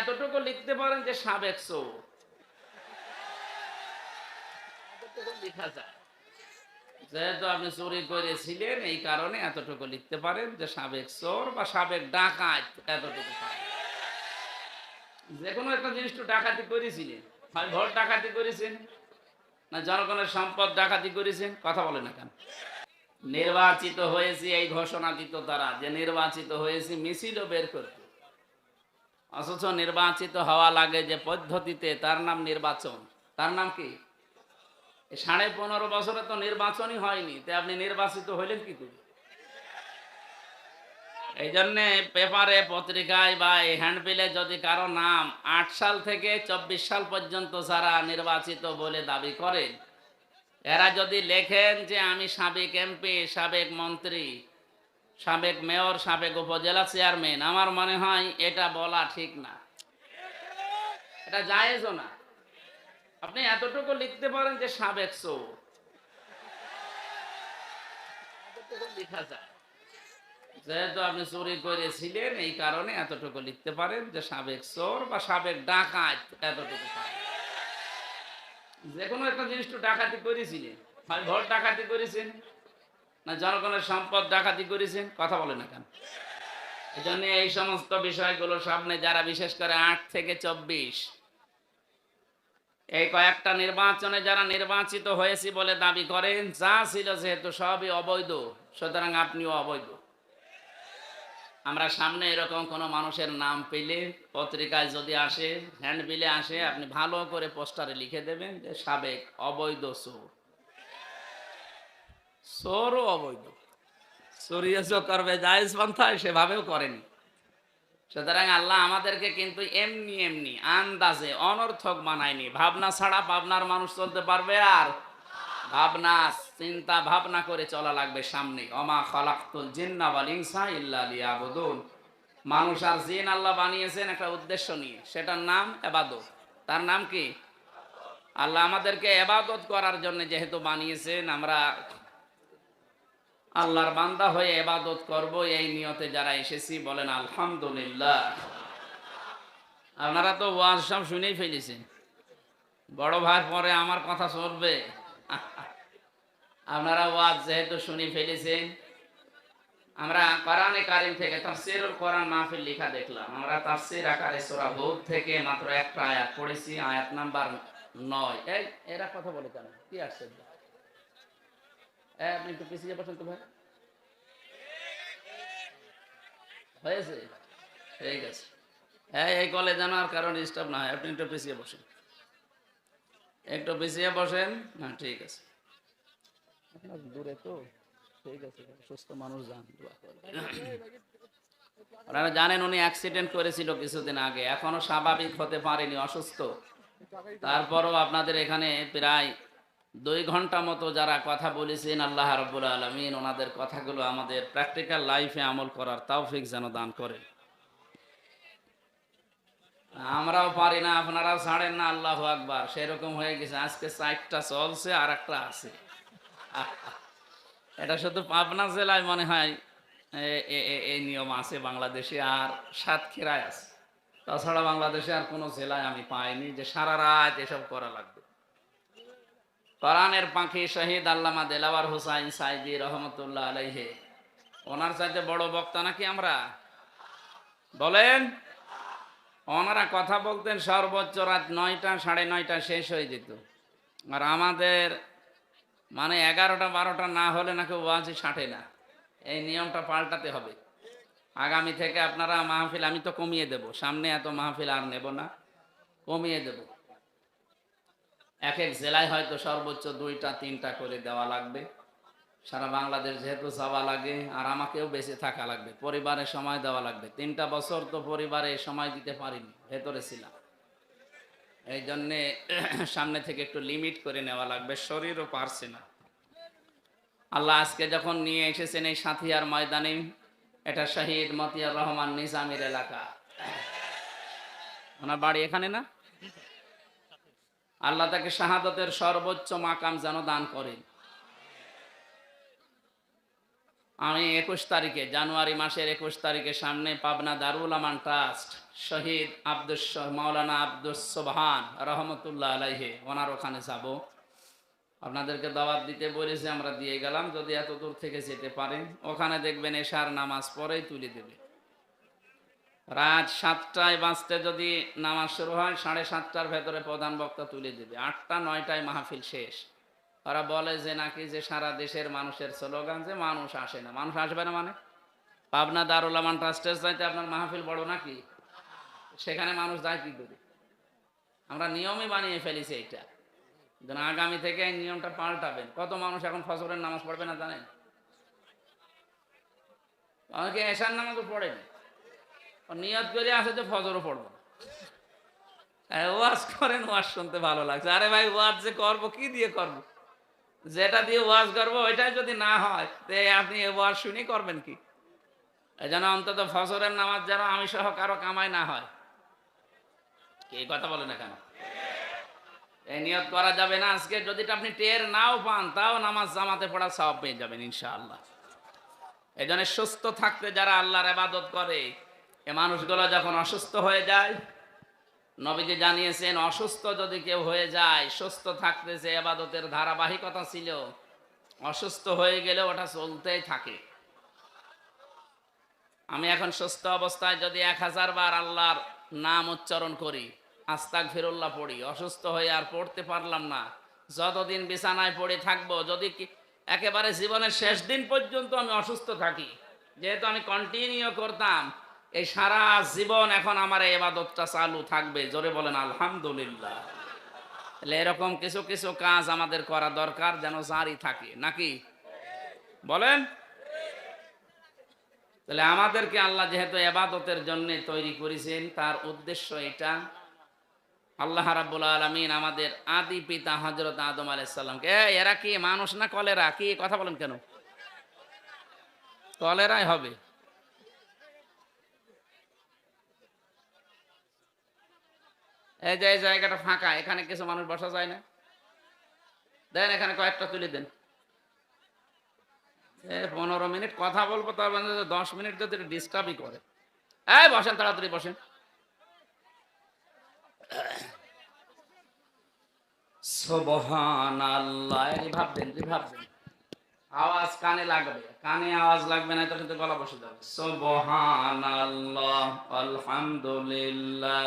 এতটুকু লিখতে পারেন যে সাবেক যেহেতু আপনি চুরি করেছিলেন, এই কারণে এতটুকু লিখতে পারেন যে সাবেক চোর বা সাবেক ডাকাত, এতটুকু যে কোনো একটা জিনিস তো ডাকাতি করেছিলেন। হয় ভোট ডাকাতি করেছেন না জনগণের সম্পদ ডাকাতি করেছেন? কথা বলে না কেন? নির্বাচিত হয়েছি এই ঘোষণা দিত তারা, যে নির্বাচিত হয়েছি, মিছিলও বের করতে। অথচ নির্বাচিত হওয়া লাগে যে পদ্ধতিতে তার নাম নির্বাচন। তার নাম কি? সাড়ে পনেরো বছরে তো নির্বাচনই হয়নি, তে আপনি নির্বাচিত হইলেন কি করে? এই জন্যে পেপারে, পত্রিকায় বা এই হ্যান্ডবিলে যদি কারও নাম আট সাল থেকে চব্বিশ সাল পর্যন্ত যারা নির্বাচিত বলে দাবি করেন, এরা যদি লেখেন যে আমি সাবেক এমপি, সাবেক মন্ত্রী সাবেক মেয়র, সাবেক উপজেলা চেয়ারম্যান। আমার মনে হয় এটা বলা ঠিক না। এটা জায়েজও না। আপনি এতটুকু লিখতে পারেন যে সাবেক চোর যায়। যেহেতু আপনি চুরি করেছিলেন, এই কারণে এতটুকু লিখতে পারেন যে সাবেক চোর বা সাবেক ডাকাত, এতটুকু যে কোনো একটা জিনিস তো ডাকাতি করেছিলেন। ভোট ডাকাতি করেছেন। না, জনগণের সম্পদ ডাকাতি করেছেন, কথা বলে না কেন? এই এই সমস্ত বিষয়গুলো সামনে যারা বিশেষ করে আট থেকে চব্বিশ, এই কয়েকটা নির্বাচনে যারা নির্বাচিত হয়েছি বলে দাবি করেন, যা ছিল যেহেতু সবই অবৈধ, সুতরাং আপনিও অবৈধ। আমরা সামনে এরকম কোনো মানুষের নাম পেলে, পত্রিকায় যদি আসে হ্যান্ডবিলে আসে, আপনি ভালো করে পোস্টারে লিখে দেবেন যে সাবেক অবৈধ চোর চোরও অবৈধ। করবে পন্থায় সেভাবেও করেনি। সুতরাং আল্লাহ আমাদেরকে কিন্তু এমনি এমনি আন্দাজে অনর্থক বানায়নি। ভাবনা ছাড়া ভাবনার মানুষ চলতে পারবে আর ভাবনা, চিন্তা, ভাবনা করে চলা লাগবে সামনে অমা খালাকুল জিন্না ওয়াল ইনসা ইল্লা লিয়াবুদুন। মানুষ আর জিন আল্লাহ বানিয়েছেন একটা উদ্দেশ্য নিয়ে। সেটার নাম এবাদত। তার নাম কি? আল্লাহ আমাদেরকে এবাদত করার জন্য যেহেতু বানিয়েছেন, আমরা আল্লাহর বান্দা হয়ে এবাদত করব, এই নিয়তে যারা এসেছি বলেন, আলহামদুলিল্লাহ। আপনারা তো ওয়াজ সব শুনেই ফেলেছেন। বড় ভাইয়ের পরে আমার কথা চলবে। আপনারা ওয়াজ যেহেতু শুনে ফেলেছেন, আমরা কোরআনে কারিম থেকে তাফসিরুল কোরআন মাহফিল লেখা দেখলাম। আমরা তাফসির আকারে সূরা হুদ থেকে মাত্র একটা আয়াত পড়েছি, আয়াত নাম্বার নয়। এই, এরা কথা বলে কেন? কি আসছে? এই, আপনি একটু পিছিয়ে বসেন তো ভাই। হয়েছে? ঠিক আছে। হ্যাঁ এই কলে জানার কারণ ডিস্টার্ব না হয় আপনি একটু পিছিয়ে বসেন। একটু পিছিয়ে বসেন। না ঠিক আছে। আপনার দূরে তো। ঠিক আছে সুস্থ মানুষ যান আপনারা জানেন উনি অ্যাক্সিডেন্ট করেছিল কিছুদিন আগে। এখনও স্বাভাবিক হতে পারেনি অসুস্থ। তারপরও আপনাদের এখানে প্রায় দুই ঘণ্টা মতো যারা কথা বলেছেন, আল্লাহ রব্বুল আলমিন ওনাদের কথাগুলো আমাদের প্র্যাকটিক্যাল লাইফে আমল করার তৌফিক যেন দান করে আমরাও পারি না, আপনারাও ছাড়েন না, আল্লাহ আকবার। সেরকম হয়ে গেছে, আজকে চারটা চলছে আর একটা আছে। এটা শুধু পাবনা জেলায় মনে হয় এই নিয়ম আছে বাংলাদেশে, আর সাতক্ষীরায় আছে। তাছাড়া বাংলাদেশে আর কোনো জেলায় আমি পাইনি যে সারা রাত এসব করা লাগবে। কোরআনের পাখি শহীদ আল্লামা দেলাওয়ার হুসাইন সাইদি রহমতুল্লাহ আলাইহে। ওনার চাইতে বড় বক্তা নাকি আমরা? বলেন। ওনারা কথা বলতেন সর্বোচ্চ রাত নয়টা, সাড়ে নয়টা শেষ হয়ে যেত। আর আমাদের মানে এগারোটা, বারোটা না হলে নাকি ওয়াজি ছাঁটে না। এই নিয়মটা পাল্টাতে হবে। আগামী থেকে আপনারা মাহফিল, আমি তো কমিয়ে দেব। সামনে এত মাহফিল আর নেব না। কমিয়ে দেব। এক এক জেলায় হয়তো সর্বোচ্চ দুইটা, তিনটা করে দেওয়া লাগবে। সারা বাংলাদেশ যেহেতু যাওয়া লাগে, আর আমাকেও বেঁচে থাকা লাগবে পরিবারে সময় দেওয়া লাগবে। তিনটা বছর তো পরিবারে সময় দিতে পারিনি, ভেতরে ছিলাম। এই জন্যে সামনে থেকে একটু লিমিট করে নেওয়া লাগবে, শরীরও পারছে না। আল্লাহ আজকে যখন নিয়ে এসেছেন এই সাথিয়ার ময়দানে, এটা শহীদ মতিয়ার রহমান নিজামের এলাকা। ওনার বাড়ি এখানে না? আল্লাহ তাকে শাহাদতের সর্বোচ্চ মাকাম যেন দান করেন। আমি একুশ তারিখে, জানুয়ারি মাসের একুশ তারিখে সামনে পাবনা দারুল আমান ট্রাস্ট, শহীদ আব্দুস মাওলানা আব্দুস সোবহান রহমতুল্লাহ আলাইহে, ওনার ওখানে যাব। আপনাদেরকে দাওয়াত দিতে বলেছে, আমরা দিয়ে গেলাম, যদি এত দূর থেকে যেতে পারেন, ওখানে দেখবেন এশার নামাজ পরেই তুলে দেবে। রাত সাতটায় বাঁচতে যদি নামাজ শুরু হয়, সাড়ে সাতটার ভেতরে প্রধান বক্তা তুলে দেবে। আটটা, নয়টায় মাহফিল শেষ। ওরা বলে যে নাকি যে সারা দেশের মানুষের স্লোগান যে মানুষ আসে না। মানুষ আসবে না মানে? পাবনা দারুল আমান ট্রাস্টের চাইতে আপনার মাহফিল বড় নাকি? সেখানে মানুষ যায় কি করে? আমরা নিয়মই বানিয়ে ফেলেছি এইটা। আগামী থেকে এই নিয়মটা পাল্টাবেন। কত মানুষ এখন ফসলের নামাজ পড়বে না জানেন? অনেকে এশার নামাজও পড়েনি। নিয়ত করে আসে যে ফজরও পড়ব হ্যাঁ, ওয়াজ করেন ওয়াজ শুনতে ভালো লাগছে। আরে ভাই ওয়াজ যে করব কি দিয়ে করব? যেটা দিয়ে ওয়াজ করব ওইটাই যদি না হয় তে আপনি ওয়াজ শুনি করবেন কি? এই জন্য অন্তত ফসরের নামাজ যেন আমি সহ কারও কামাই না হয়। কি কথা বলে না কেন? এই নিয়ত করা যাবে না আজকে। যদি আপনি টের নাও পান তাও নামাজ জামাতে পড়া সব পেয়ে যাবেন ইনশাআল্লাহ। এই জন্য সুস্থ থাকতে যারা আল্লাহর আবাদত করে এ মানুষগুলো যখন অসুস্থ হয়ে যায়, নবীজি জানিয়েছেন, অসুস্থ যদি কেউ হয়ে যায়, সুস্থ থাকতে যে আবাদতের ধারাবাহিকতা ছিল, অসুস্থ হয়ে গেলে ওটা চলতেই থাকে। আমি এখন সুস্থ অবস্থায় যদি এক হাজার বার আল্লাহর নাম উচ্চারণ করি আস্তাক ফিরুল্লাহ পড়ি, অসুস্থ হয়ে আর পড়তে পারলাম না, যতদিন বিছানায় পড়ে থাকব, যদি একেবারে জীবনের শেষ দিন পর্যন্ত আমি অসুস্থ থাকি, যেহেতু আমি কন্টিনিউ করতাম এই সারা জীবন এখন আমার এই এবাদতটা চালু থাকবে। জোরে বলেন আলহামদুলিল্লাহ। তাহলে এরকম কিছু কিছু কাজ আমাদের করা দরকার যেন জারি থাকে নাকি? বলেন। তাহলে আমাদেরকে আল্লাহ যেহেতু এবাদতের জন্য তৈরি করেছেন তার উদ্দেশ্য এটা আল্লাহ রাব্বুল আলমিন আমাদের আদি পিতা হজরত আদম আলাইসাল্লামকে "এ, এরা কি মানুষ না কলেরা? কি কথা বলেন কেন? কলেরাই হবে। এই যে এই জায়গাটা ফাঁকা, এখানে কিছু মানুষ বসা যায় না। দেন এখানে কয়েকটা তুলে দেন। পনেরো মিনিট কথা বলব, তার মানে দশ মিনিট যদি ডিস্টার্বই করে। এই বসেন, তাড়াতাড়ি বসেন। আল্লাহ আওয়াজ কানে লাগবে, কানে আওয়াজ লাগবে না কিন্তু গলা বসে যাবে। সোবহান আল্লাহ, আলহামদুলিল্লাহ।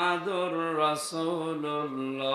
মোহাম্মদুর রসুল্লাহ